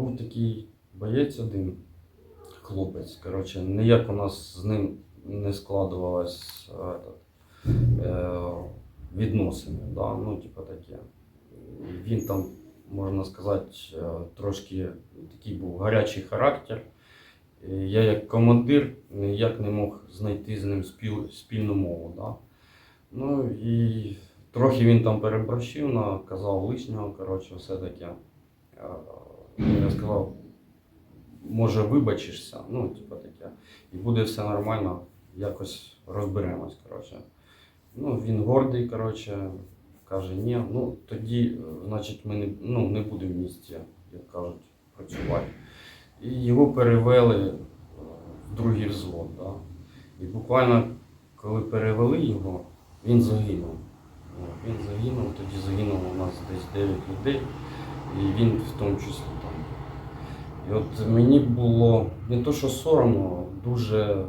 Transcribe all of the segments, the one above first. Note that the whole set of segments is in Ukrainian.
був такий боєць один, хлопець. Коротше, ніяк у нас з ним не складувалось е, е, відносини. Да? Ну, типу таке. Він там, можна сказати, е, трошки такий був гарячий характер. Я як командир ніяк не мог знайти з ним спіл, спільну мову. Да? Ну і трохи він там переборщив, наказав лишнього, коротше, все таке. Я сказав, може вибачишся, ну, типу таке, і буде все нормально, якось розберемось. Коротше. Ну, він гордий, коротше, каже, ні, ну тоді, значить, ми не, ну, не будемо в місті, як кажуть, працювати. І його перевели е, в другий взвод. Да? І буквально, коли перевели його, він загинув. Він загинув, тоді загинуло у нас десь 9 людей, і він в тому числі. І от мені було не то, що соромно, дуже е,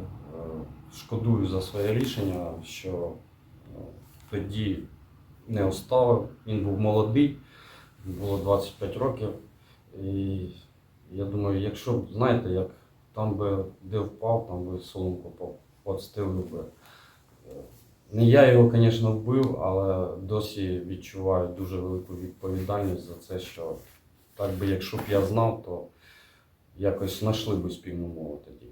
шкодую за своє рішення, що е, тоді не оставив. Він був молодий, було 25 років. І я думаю, якщо б, знаєте, як там би де впав, там би соломку по- подстелив би. Е, Не я його, звісно, вбив, але досі відчуваю дуже велику відповідальність за це, що так би, якщо б я знав, то якось знайшли би спільну мову тоді.